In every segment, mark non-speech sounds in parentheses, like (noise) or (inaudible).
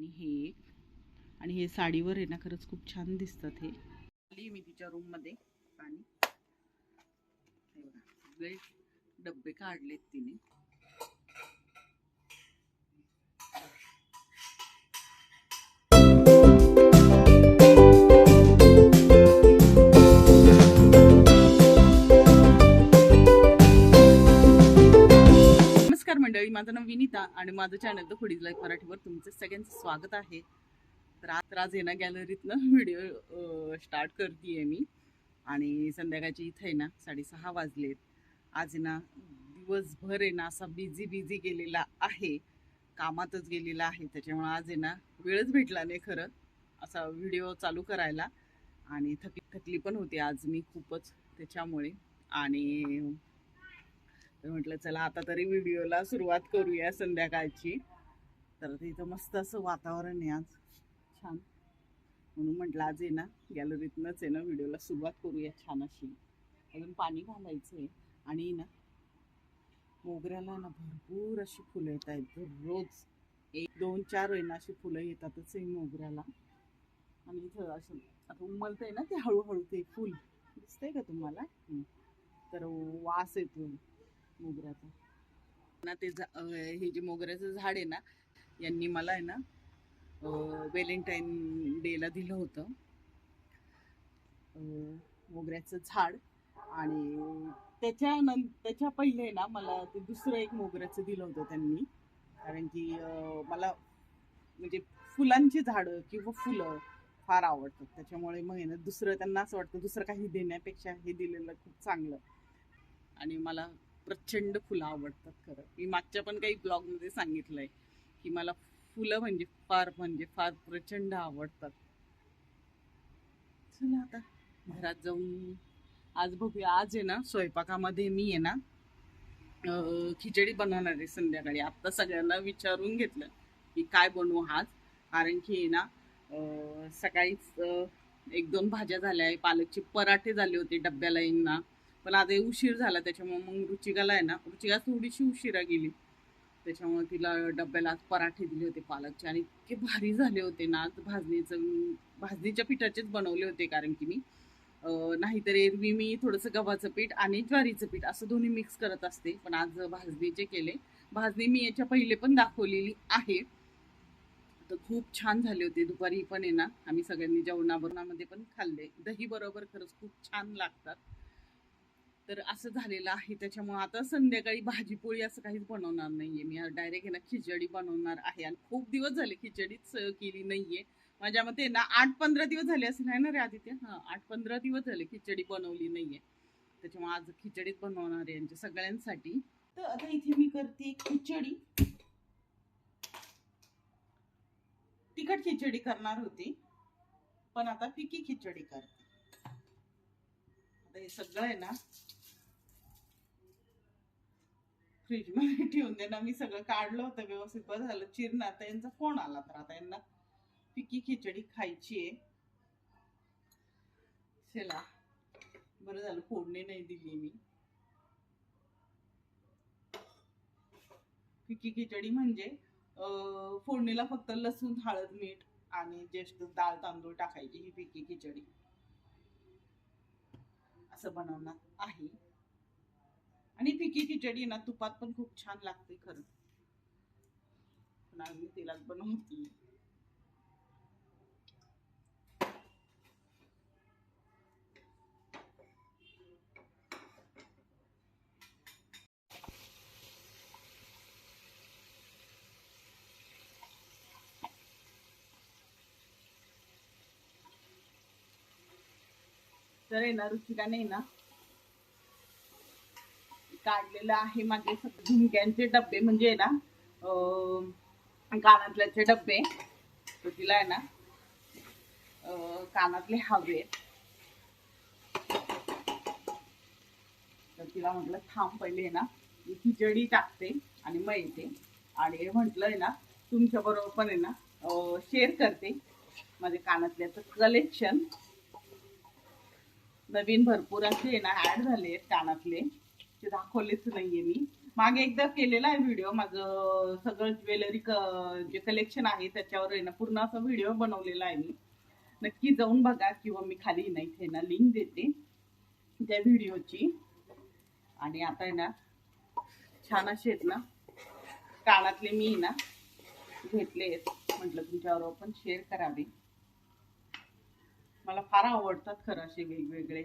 आणि हे एक. आणि हे साडीवर आहे ना खरंच खूप छान दिसतात हे. आली मी तिच्या रूममध्ये. आणि सगळे डब्बे काढलेत तिने. मंडळी माझं नाव विनीता आणि माझं चॅनल द फुडीज लाईफ मराठीवर तुमचं सगळ्यांचं स्वागत आहे. तर आज आज आहे ना गॅलरीतनं व्हिडिओ स्टार्ट करते मी. आणि संध्याकाळची इथं आहे ना साडेसहा वाजलेत. आज ना दिवसभर आहे ना असा बिझी बिझी गेलेला आहे. कामातच गेलेला आहे. त्याच्यामुळे आज आहे ना वेळच भेटला नाही खरं. असा व्हिडिओ चालू करायला. आणि थकली थकली पण होती आज मी खूपच त्याच्यामुळे. आणि म्हटलं चला आता तरी व्हिडिओला सुरुवात करूया संध्याकाळची. तर तिथं मस्त असं वातावरण आहे आज. छान. म्हणून म्हटलं आज आहे ना गॅलरीतनंच आहे ना व्हिडिओला सुरुवात करूया छान अशी. अजून पाणी घालायचं आहे आणि ना मोगऱ्याला ना भरपूर अशी फुलं येत आहेत. रोज एक दोन चार आहे ना अशी फुलं येतातच आहे मोगऱ्याला. आणि इथं असं आता उमलतंय ना ते हळूहळू ते फुल. दिसतंय का तुम्हाला? तर वास येतो मोगऱ्याचा. ना ते झा- हे जे मोगऱ्याचं झाड आहे ना यांनी मला आहे ना व्हॅलेंटाईन डेला दिलं होतं. मोगऱ्याचं झाड आणि त्याच्यानं त्याच्या पहिले ना मला ते दुसरं एक मोगऱ्याचं दिलं होतं त्यांनी. कारण की मला म्हणजे फुलांची झाडं किंवा फुलं फार आवडतात. त्याच्यामुळे मग ना दुसरं त्यांना असं वाटतं दुसरं काही देण्यापेक्षा हे दिलेलं खूप चांगलं. आणि मला प्रचंड फुलं आवडतात खरं. मी मागच्या पण काही ब्लॉगमध्ये सांगितलंय की मला फुलं म्हणजे फार म्हणजे फार प्रचंड आवडतात. चला आता घरात जाऊन आज बघूया. आज आहे ना स्वयंपाकामध्ये मी आहे ना खिचडी बनवणार आहे संध्याकाळी. आत्ता सगळ्यांना विचारून घेतलं की काय बनवू आज. कारण की आहे ना सकाळीच एक दोन भाज्या झाल्या आहे. पालकचे पराठे झाले होते डब्याला यांना पण आता उशीर झाला त्याच्यामुळे मग रुचिकाला आहे ना रुचिका थोडीशी उशिरा गेली. त्याच्यामुळे तिला डब्याला आज पराठे दिले होते पालकचे आणि इतके भारी झाले होते ना आज भाजणीचं भाजणीच्या पिठाचेच बनवले होते कारण की मी. नाहीतर एरवी मी थोडंसं गव्हाचं पीठ आणि ज्वारीचं पीठ असं दोन्ही मिक्स करत असते. पण आज भाजणीचे केले भाजणी मी याच्या पहिले पण दाखवलेली आहे. तर खूप छान झाले होते. दुपारी पण आहे ना आम्ही सगळ्यांनी जेवणाबरोनामध्ये पण खाल्ले. दही बरोबर खरंच खूप छान लागतात. तर असं झालेलं आहे. त्याच्यामुळे आता संध्याकाळी भाजीपोळी असं काहीच बनवणार नाहीये. मी डायरेक्ट आहे ना खिचडी बनवणार आहे. आणि खूप दिवस झाले खिचडीच केली नाहीये. माझ्या मते ना आठ पंधरा दिवस झाले असे नाही ना रे आदित्य? हां आठ पंधरा दिवस झाले खिचडी बनवली नाहीये. त्याच्यामुळे आज खिचडीच बनवणार आहे यांच्या सगळ्यांसाठी. तर आता इथे मी करते खिचडी. तिखट खिचडी करणार होती. पण आता फिकी खिचडी करते. आता हे सगळं आहे ना फ्रीजमध्ये ठेवून दे ना मी सगळं काढलं होतं व्यवस्थित. बरं झालं. चिरण आता यांचा फोन आला तर. आता यांना फिकी खिचडी खायची आहे. चला. बरं झालं. फोडणी नाही दिली मी. फिकी खिचडी म्हणजे फोडणीला फक्त लसूण हळद मीठ आणि ज्येष्ठ डाळ तांदूळ टाकायची ही फिकी खिचडी. असं बनवणार आहे. आणि फिकी खिचडी ना तुपात पण खूप छान लागते खरं. पण आम्ही मी तेलात बनवती तर आहे ना रुचिकाने ना काढलेलं आहे माझे झुमक्यांचे डब्बे म्हणजे ना कानातल्याचे डब्बे तर तिला आहे ना कानातले हवे. तर तिला म्हटलं थांब पहिले ना मी खिचडी टाकते आणि मग येते आणि म्हटलंय आहे ना तुमच्या बरोबर पण आहे ना शेअर करते माझ्या कानातल्याचं कलेक्शन नवीन भरपूर असे आहे ना ऍड झाले आहेत कानातले. ते दाखवलेच नाहीये मी. मागे एकदा केलेला आहे व्हिडिओ माझं सगळं ज्वेलरी जे कलेक्शन आहे त्याच्यावर आहे ना पूर्ण असा व्हिडिओ बनवलेला आहे मी. नक्की जाऊन बघा किंवा मी खाली ना इथे ना लिंक देते त्या व्हिडिओची आणि आता आहे ना छान असे आहेत ना कानातले मी ना घेतले आहेत. म्हटलं तुमच्यावर पण शेअर करावे. मला फार आवडतात खरं असे वेगवेगळे.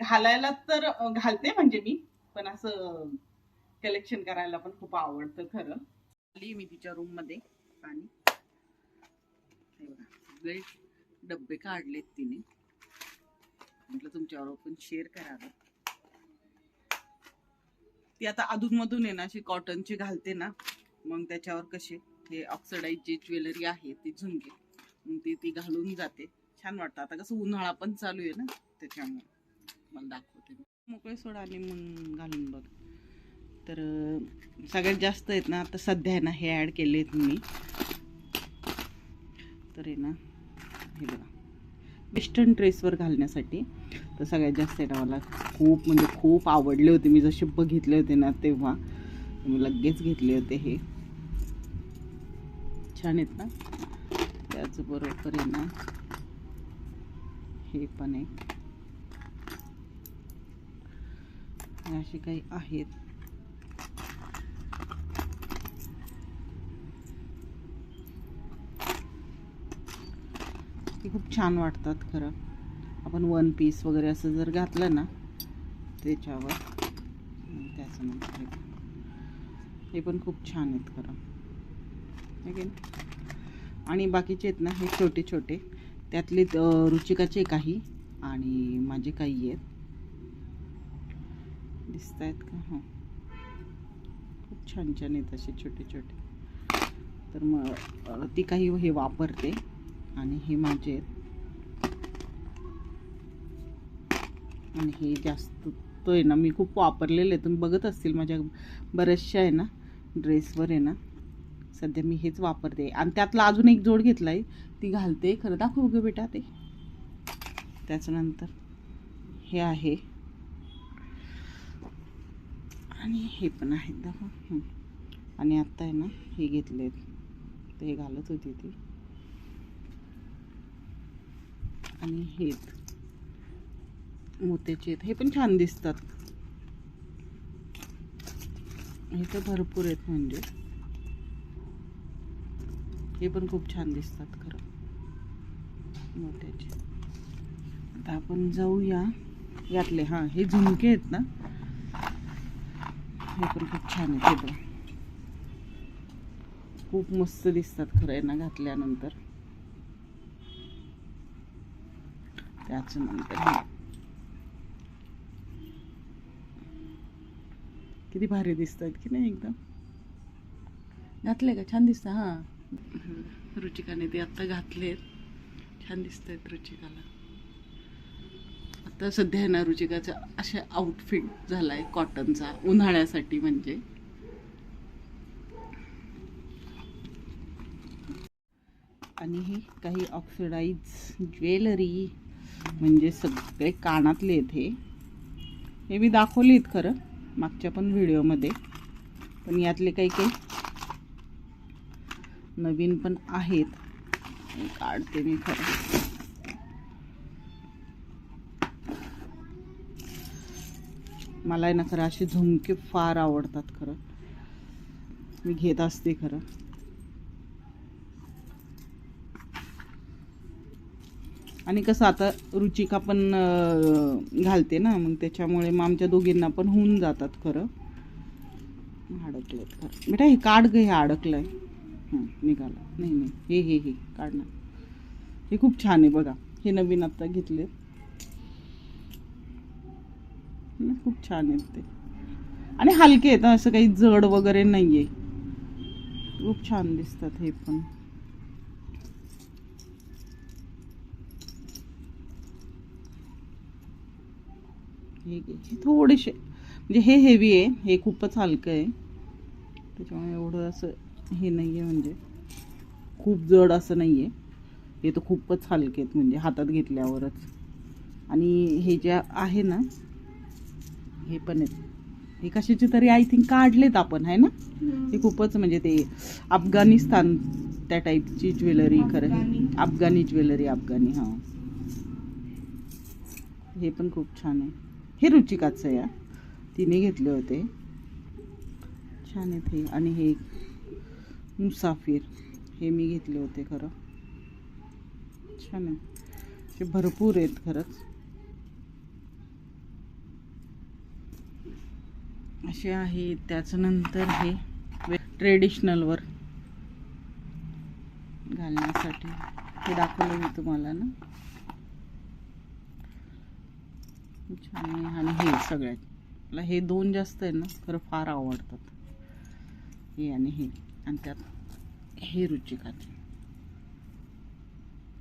घालायला तर घालते म्हणजे मी पण असं कलेक्शन करायला पण खूप आवडतं खरं. आली मी तिच्या रूममध्ये. आणि सगळे डब्बे काढलेत तिने. म्हटलं तुमच्यावर पण शेअर करावं. ती आता अधूनमधून आहे ना अशी कॉटनची घालते ना मग त्याच्यावर कसे हे ऑक्सिडाईज जी ज्वेलरी आहे ती झुंगे मग ती ती घालून जाते. छान वाटतं. आता कसं उन्हाळा पण चालू आहे ना त्याच्यामुळे मला दाखवते. मोकळे सोडा आणि मग घालून बघ. तर सगळ्यात जास्त आहेत ना आता सध्या आहे ना हे ॲड केले आहेत मी. तर आहे ना हे बघा. वेस्टर्न ड्रेसवर घालण्यासाठी तर सगळ्यात जास्त आहे ना मला खूप म्हणजे खूप आवडले होते. मी जसे बघितले होते ना तेव्हा मी लगेच घेतले होते हे. छान आहेत ना? त्याचबरोबर आहे ना हे पण आहे असे काही आहेत. ते खूप छान वाटतात खरं. आपण वन पीस वगैरे असं जर घातलं ना त्याच्यावर. त्याचं म्हणजे हे- पण खूप छान आहेत खरं. आणि बाकीचे आहेत ना हे छोटे छोटे त्यातले रुचिकाचे काही आणि माझे काही आहेत. दिसत आहेत का? हां. खूप छान छान आहेत असे छोटे छोटे. तर मग ती काही हे वापरते आणि हे माझे आहेत. आणि हे जास्त तो आहे ना मी खूप वापरलेले तुम्ही बघत असतील माझ्या बऱ्याचशा आहे ना ड्रेसवर आहे ना. सध्या मी हेच वापरते. आणि त्यातला अजून एक जोड घेतला आहे ती घालते. खरं दाखव गं बेटा ते. त्याच्यानंतर हे आहे. आणि हे पण आहेत दाखव. आणि आत्ता आहे ना हे घेतले ते हे घालत होती ती. आणि हे मोत्याचे आहेत. हे पण छान दिसतात. हे तर भरपूर आहेत म्हणजे. हे पण खूप छान दिसतात खरं. मोठ्याचे. आता आपण जाऊया यातले. हां हे झुमके आहेत ना. हे पण खूप छान आहेत हे खूप मस्त दिसतात खरं आहे ना घातल्यानंतर. त्याच नंतर किती भारी दिसतात की नाही एकदम? घातले का? छान दिसतं हां. रुचिकाने ते आत्ता घातलेत. छान दिसत आहेत रुचिकाला. आता सध्या ना रुचिकाचा अशा आउटफिट झाला आहे कॉटनचा उन्हाळ्यासाठी म्हणजे. आणि हे काही ऑक्सिडाईज ज्वेलरी म्हणजे सगळे कानातले आहेत हे. हे मी दाखवले आहेत खरं मागच्या पण व्हिडिओमध्ये. पण यातले काही काही नवीन पण आहेत. काढते मी खरं. मला आहे ना खरं असे झुमके फार आवडतात खरं. मी घेत असते खरं. आणि कसं आता रुचिका पण घालते ना मग त्याच्यामुळे मग आमच्या दोघींना पण होऊन जातात खरं. अडकलेत खरं. बेटा हे काढ ग हे अडकलंय. हां निघाला. नाही नाही. हे हे हे काढणार. हे खूप छान आहे बघा. हे नवीन आत्ता घेतले. खूप छान आहेत ते. आणि हलके आहेत असं काही जड वगैरे नाही आहे खूप छान दिसतात हे पण. हे थोडेसे म्हणजे हे हेवी आहे हे खूपच हलकं आहे. त्याच्यामुळे एवढं असं हे नाही आहे म्हणजे. खूप जड असं नाही आहे हे तर खूपच हलके आहेत म्हणजे हातात घेतल्यावरच. आणि हे ज्या आहे ना हे पण आहेत. हे कशाचे तरी आय थिंक काढलेत आपण आहे ना? हे खूपच म्हणजे ते अफगाणिस्तान त्या टाईपची ज्वेलरी खरं अफगाणी. ज्वेलरी अफगाणी हां. हे पण खूप छान आहे. हे रुचिकाचं आहे हा. तिने घेतले होते. छान आहेत हे. आणि हे मुसाफिर. हे मी घेतले होते खरं. छान आहे. ते भरपूर आहेत खरंच. असे आहे त्याच्यानंतर हे ट्रेडिशनलवर घालण्यासाठी. हे दाखवलं मी तुम्हाला ना. छान आहे. आणि हे सगळ्यात. मला हे दोन जास्त आहे ना खरं फार आवडतात. हे आणि हे. आणि त्यात हे रुचिकाचे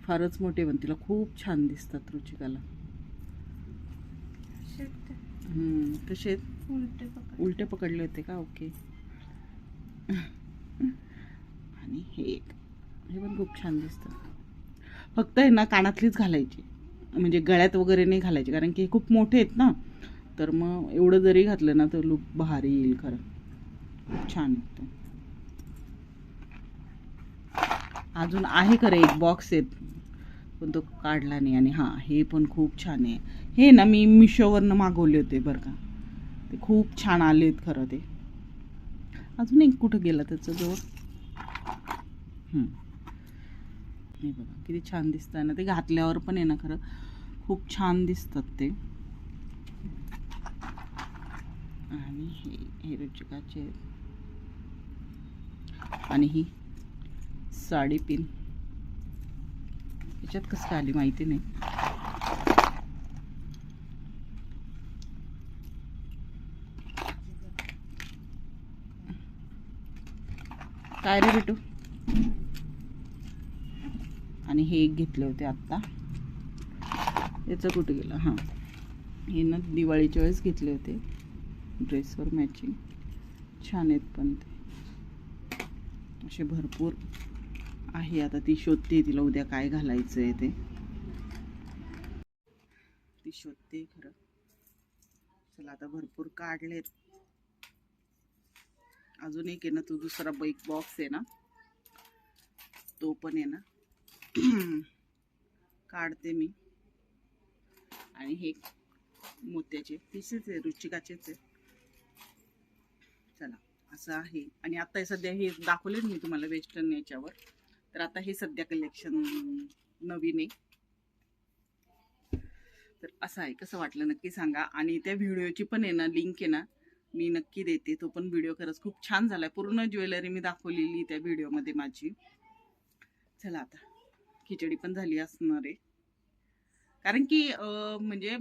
फारच मोठे पण तिला खूप छान दिसतात रुचिकाला. कसे? उलटे पकड उलटे पकडले होते का? ओके. आणि हे एक. हे पण खूप छान दिसतं. फक्त आहे ना कानातलीच घालायची. म्हणजे गळ्यात वगैरे नाही घालायची कारण की हे खूप मोठे आहेत ना. तर मग एवढं जरी घातलं ना तर लुक भारी येईल खरं. खूप छान आहे अजून आहे खरं एक बॉक्स आहेत पण तो काढला नाही आणि हां हे पण खूप छान आहे. हे ना मी मिशोवरनं मागवले होते बरं का. ते खूप छान आले आहेत खरं ते. अजून एक कुठं गेला त्याचं जवळ हे बघा किती छान दिसतं ना ते घातल्यावर पण आहे ना खरं खूप छान दिसतात ते. आणि हे हे रुचिकाचे आहेत. आणि ही? साडी पिन. याच्यात कसं काय आली माहिती नाही. काय रे भेटू आणि हे एक घेतले होते आत्ता. याचं कुठे गेलं? हां. हे ना दिवाळीच्या वेळेस घेतले होते. ड्रेसवर मॅचिंग छान आहेत पण ते. असे भरपूर आहे आता ती शोधते तिला उद्या काय घालायचं आहे ते. ती शोधते खरं. चला आता भरपूर काढलेत. अजून एक आहे ना तो दुसरा बैक बॉक्स आहे ना तो पण आहे ना. (clears throat) काढते मी. आणि हे मोत्याचे पिसेच आहे रुचिकाचेच आहे. चला असं आहे. आणि आता सध्या हे दाखवले मी तुम्हाला वेस्टर्न याच्यावर. तर आता हे सध्या कलेक्शन नवीन आहे. तर असं आहे कसं वाटलं नक्की सांगा. आणि त्या व्हिडिओची पण आहे ना लिंक आहे ना मी नक्की देते. तो पण व्हिडिओ खरंच खूप छान झालाय. पूर्ण ज्वेलरी मी दाखवलेली त्या व्हिडिओमध्ये माझी. चला आता खिचडी पण झाली असणार आहे. कारण की म्हणजे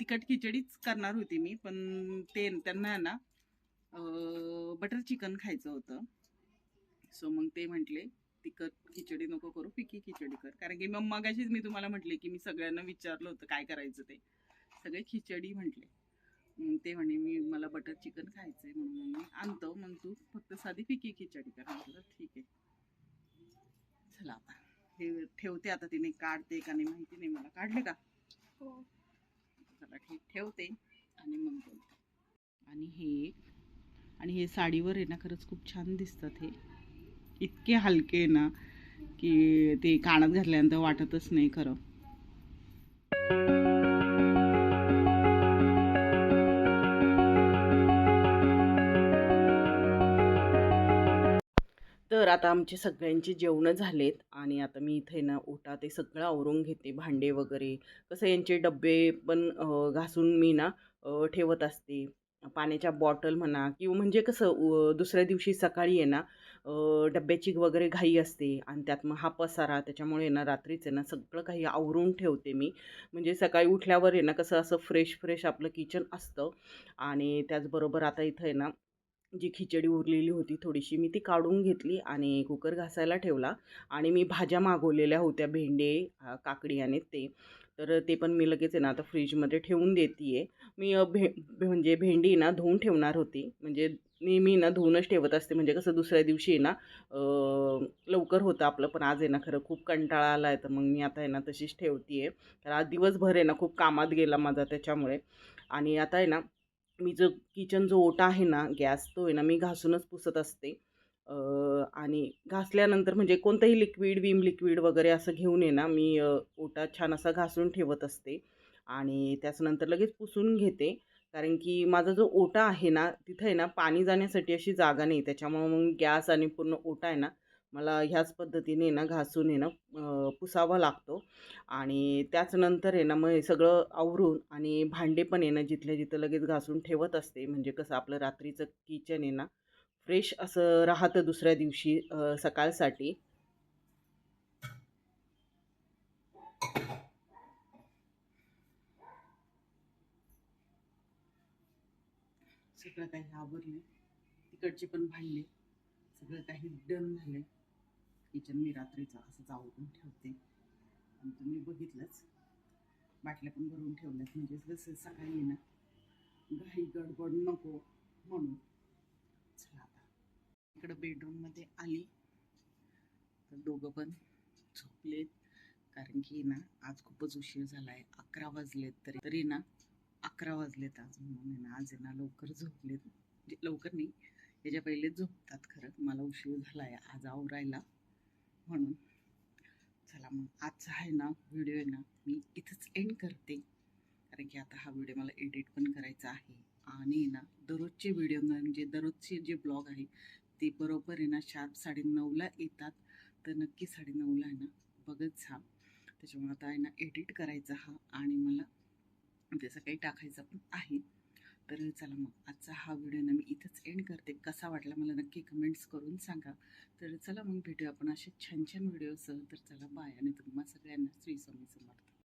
तिखट खिचडीच करणार होती मी पण ते त्यांना आहे ना बटर चिकन खायचं होतं. सो मग ते म्हटले तिखट खिचडी नको करू फिकी खिचडी कर. कारण की मग मगाशीच मी तुम्हाला म्हटले की मी सगळ्यांना विचारलं होतं काय करायचं ते. सगळे खिचडी म्हटले. ते म्हणे मी मला बटर चिकन खायचंय म्हणून मी आणतो. मग तू फक्त साधी फिकी खिचडी कर. म्हटलं ठीक आहे. चला आता. हे ठेवते आता तिने काढते का नाही माहिती नाही मला. काढले का? हो. चला ठीक ठेवते आणि मग बोलते. आणि हे आणि हे साडीवर आहे ना खरंच खूप छान दिसतात हे. इतके हलके आहे ना की ते कानात घातल्यानंतर वाटतच नाही खरं. तर आता आमचे सगळ्यांचे जेवणं झालेत आणि आता मी इथे ना ओटा ते सगळं आवरून घेते भांडे वगैरे. कसं यांचे डबे पण घासून मी ना ठेवत असते. पाण्याच्या बॉटल म्हणा किंवा म्हणजे कसं दुसऱ्या दिवशी सकाळी आहे ना डब्याची वगैरे घाई असते आणि त्यात मग हा पसारा त्याच्यामुळे ना रात्रीच आहे ना सगळं काही आवरून ठेवते मी. म्हणजे सकाळी उठल्यावर आहे ना कसं असं फ्रेश फ्रेश आपलं किचन असतं आणि त्याचबरोबर आता इथं आहे ना जी खिचडी उरलेली होती थोडीशी मी ती काढून घेतली आणि कुकर घासायला ठेवला आणि मी भाज्या मागवलेल्या होत्या भेंडे काकडी आणि ते. तर ते पण मी लगेच आहे ना आता फ्रीजमध्ये ठेवून देते आहे मी भे म्हणजे भेंडी ना धुवून ठेवणार होती. म्हणजे नेहमी ना धुवूनच ठेवत असते. म्हणजे कसं दुसऱ्या दिवशी आहे ना लवकर होतं आपलं पण आज आहे ना खरं खूप कंटाळा आला आहे. तर मग मी आता आहे ना तशीच ठेवते आहे तर आज दिवसभर आहे ना खूप कामात गेला माझा त्याच्यामुळे. आणि आता आहे ना मी जो किचन जो ओटा आहे ना गॅस तो आहे ना मी घासूनच पुसत असते. आणि घासल्यानंतर म्हणजे कोणतंही लिक्विड विम लिक्विड वगैरे असं घेऊन ये ना मी ओटा छान असा घासून ठेवत असते. आणि त्याच्यानंतर लगेच पुसून घेते. कारण की माझा जो ओटा आहे ना तिथं आहे ना पाणी जाण्यासाठी अशी जागा नाही. त्याच्यामुळं मग गॅस आणि पूर्ण ओटा आहे ना मला ह्याच पद्धतीने ना घासून आहे ना पुसावा लागतो. आणि त्याचनंतर आहे ना मग हे सगळं आवरून आणि भांडे पण आहे ना जिथल्या जिथं लगेच घासून ठेवत असते. म्हणजे कसं आपलं रात्रीचं किचन आहे ना फ्रेश असं राहतं दुसऱ्या दिवशी सकाळसाठी. सगळं काही आवरले तिकडचे पण भांडले. सगळं काही डन झाले किचन मी रात्रीचं असं आवरून ठेवते. आणि तुम्ही बघितलंच. बाटल्या पण भरून ठेवल्यात. म्हणजे जसं सकाळी ना घाई गडबड नको म्हणून. इकडं बेडरूममध्ये आली. तर दोघं पण झोपलेत. कारण की ना आज खूपच उशीर झाला आहे अकरा वाजलेत तरी. तरी ना अकरा वाजलेत आज म्हणून आहे ना आज आहे ना लवकर झोपलेत. म्हणजे लवकर नाही याच्या पहिले झोपतात खरं. मला उशीर झाला आहे आज आवरायला म्हणून. चला मग आजचा आहे ना व्हिडिओ आहे ना मी इथंच एंड करते. कारण की आता हा व्हिडिओ मला एडिट पण करायचा आहे. आणि ना दररोजचे व्हिडिओ म्हणजे दररोजचे जे ब्लॉग आहे ते बरोबर आहे ना शार्प साडेनऊला येतात. तर नक्की साडेनऊला आहे ना बघत जा. त्याच्यामुळे आता आहे ना एडिट करायचा हा आणि मला त्याचं काही टाकायचं पण आहे. तर चला मग आजचा हा व्हिडिओ ना मी इथंच एंड करते. कसा वाटला मला नक्की कमेंट्स करून सांगा. तर चला मग भेटूया आपण असे छान छान व्हिडिओसह तर चला बाय आणि तुम्हा सगळ्यांना श्री स्वामी समर्थ.